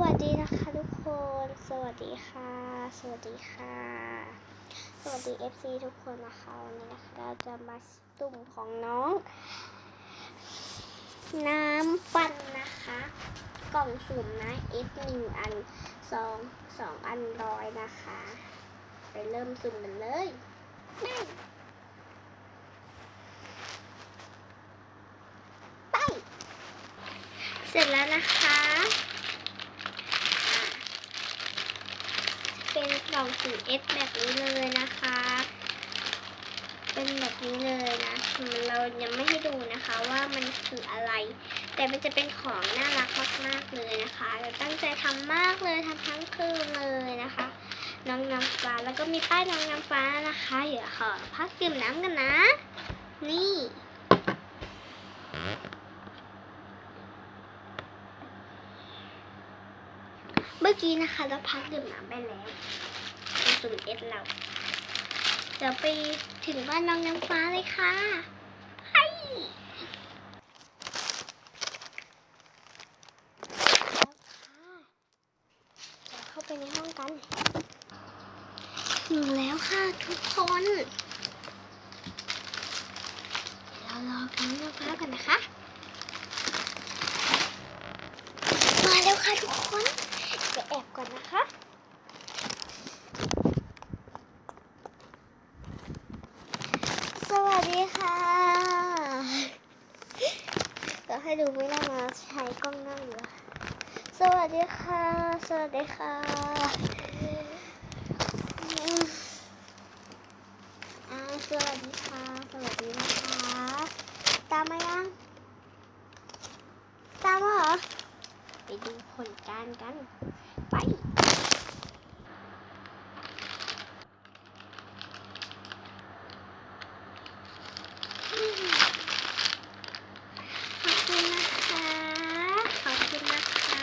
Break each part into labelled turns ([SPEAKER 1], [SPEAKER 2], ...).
[SPEAKER 1] วัสดีนะคะทุกคน สวัสดีค่ะ สวัสดีค่ะ สวัสดี FC ทุกคนนะคะวันนี้นะคะเราจะมาสุ่มของน้อง น้ำปั่นนะคะ กล่องสุ่มนะ F หนึ่งอันสองสองอันร้อยนะคะ ไปเริ่มสุ่มกันเลยไป เสร็จแล้วนะคะอะเป็น กล่องสี F แบบนี้เลยนะคะ เป็นแบบนี้เลยนะเรายังไม่ให้ดูนะคะว่ามันคืออะไร แต่มันจะเป็นของน่ารักมากๆเลยนะคะเราตั้งใจทำมากเลยทำทั้งคืนเลยนะคะ น้องน้ำฟ้าแล้วก็มีป้ายน้องน้ำฟ้านะคะ เดี๋ยวขอพักดื่มน้ำกันนะ นี่ เมื่อกี้นะคะเราพักดื่มน้ำไปแล้วในสุ่มเอสเรา เดี๋ยวไปถึงบ้านน้องน้ำฟ้าเลยค่ะให้แล้วค่ะเข้าไปในห้องกันถึงแล้วค่ะทุกคนเดี๋ยวเรารอน้องน้ำฟ้ากันนะคะ มาแล้วค่ะทุกคนเดี๋ยวแอบก่อนนะคะ สวัสดีค่ะก็ ให้ดูไม่ได้มาใช้กล้องหน้าอยู่สวัสดีค่ะ สวัสดีค่ะอ่าสวัสดีค่ะ สวัสดีนะคะ ตามมายัง ตามมาเหรอ ไปดูผลการกัน ไป ขอบคุณนะคะ ขอบคุณนะคะ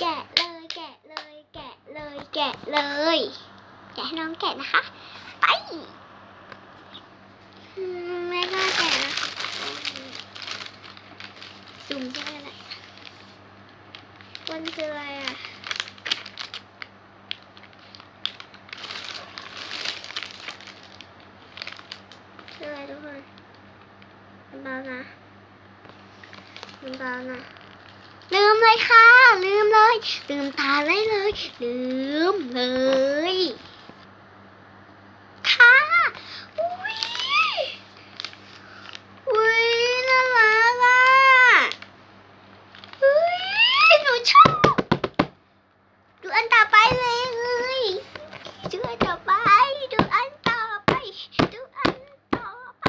[SPEAKER 1] แกะเลย แกะเลย แกะเลย แกะเลย แกะให้น้องแกะนะคะ ไปอืมไม่กล้าแกะนะคะจุ่มใช่ไหมล่ะมันคืออะไรอะคืออะไรทุกคนมันเบานะมันเบานะลืมเลยค่ะ ลืมเลย ลืมตาเลยเลย ลืม เลย ค่ะอุ้ยอุ้ยน่ารักอะอุ้ยหนูชอบ ดูอันต่อไปเลยดูอันต่อไป ดูอันต่อไป ดูอันต่อไป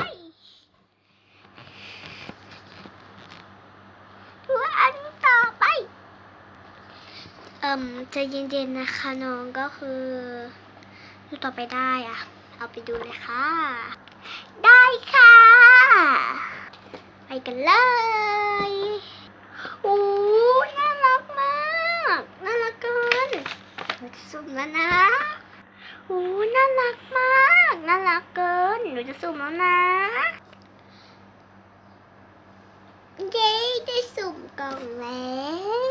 [SPEAKER 1] ดูอันต่อไป เอ่ มจะเย็นๆนะคะน้องก็คือดูต่อไปได้อะเอาไปดูเลยค่ะ ได้ค่ะ ไปกันเลยอู้น่ารักมากน่ารักเกินหนูจะสุ่มแล้วนะอู้น่ารักมากน่ารักเกินหนูจะสุ่มแล้วนะเย้ได้สุ่มกล่องแล้ว